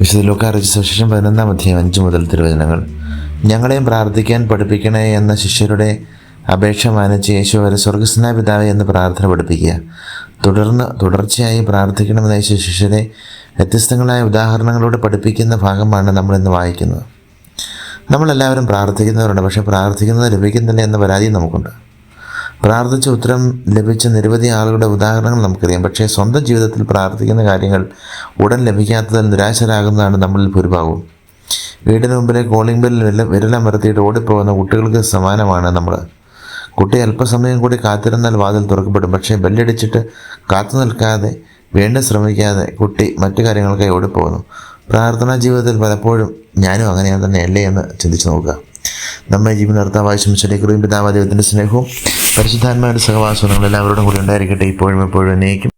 വിശുദ്ധ അറിയിച്ച ശേഷം പതിനൊന്നാം അധ്യായം അഞ്ച് മുതൽ തിരുവചനങ്ങൾ. ഞങ്ങളെയും പ്രാർത്ഥിക്കാൻ പഠിപ്പിക്കണേ എന്ന ശിഷ്യരുടെ അപേക്ഷ മാനിച്ച് യേശു അവരെ സ്വർഗസ്നായ എന്ന് പ്രാർത്ഥന പഠിപ്പിക്കുക. തുടർന്ന് തുടർച്ചയായി പ്രാർത്ഥിക്കണമെന്ന് യേശു ശിഷ്യരെ വ്യത്യസ്തങ്ങളായ ഉദാഹരണങ്ങളോട് പഠിപ്പിക്കുന്ന ഭാഗമാണ് നമ്മൾ ഇന്ന് വായിക്കുന്നത്. നമ്മളെല്ലാവരും പ്രാർത്ഥിക്കുന്നവരുണ്ട് പക്ഷേ പ്രാർത്ഥിക്കുന്നത് ലഭിക്കുന്നില്ല എന്ന പരാതി നമുക്കുണ്ട്. പ്രാർത്ഥിച്ച ഉത്തരം ലഭിച്ച നിരവധി ആളുകളുടെ ഉദാഹരണങ്ങൾ നമുക്കറിയാം. പക്ഷേ സ്വന്തം ജീവിതത്തിൽ പ്രാർത്ഥിക്കുന്ന കാര്യങ്ങൾ ഉടൻ ലഭിക്കാത്തതിൽ നിരാശരാകുന്നതാണ് നമ്മളിൽ ഭൂരിഭാഗവും. വീടിന് മുമ്പിലെ കോളിംഗ് ബെല്ലിൽ വിരല വിരലമർത്തിയിട്ട് ഓടിപ്പോകുന്ന കുട്ടികൾക്ക് സമാനമാണ് നമ്മൾ കുട്ടി അല്പസമയം കൂടി കാത്തിരുന്നാൽ വാതിൽ തുറക്കപ്പെടും. പക്ഷേ ബെല്ലടിച്ചിട്ട് കാത്തു നിൽക്കാതെ വീണ്ടും ശ്രമിക്കാതെ കുട്ടി മറ്റു കാര്യങ്ങൾക്കായി ഓടിപ്പോകുന്നു. പ്രാർത്ഥനാ ജീവിതത്തിൽ പലപ്പോഴും ഞാനും അങ്ങനെയാണ് തന്നെ അല്ലേ എന്ന് ചിന്തിച്ചു നോക്കുക. നമ്മെ ജീവൻ നിർത്താവായ ശംശലേക്കുറിയും പിതാവ് ദൈവത്തിന്റെ സ്നേഹവും പരിശുദ്ധാത്മാവിന്റെ സഹവാസങ്ങൾ എല്ലാവരോടും കൂടി ഉണ്ടായിരിക്കട്ടെ. ഇപ്പോഴും എപ്പോഴും എന്നേക്കും.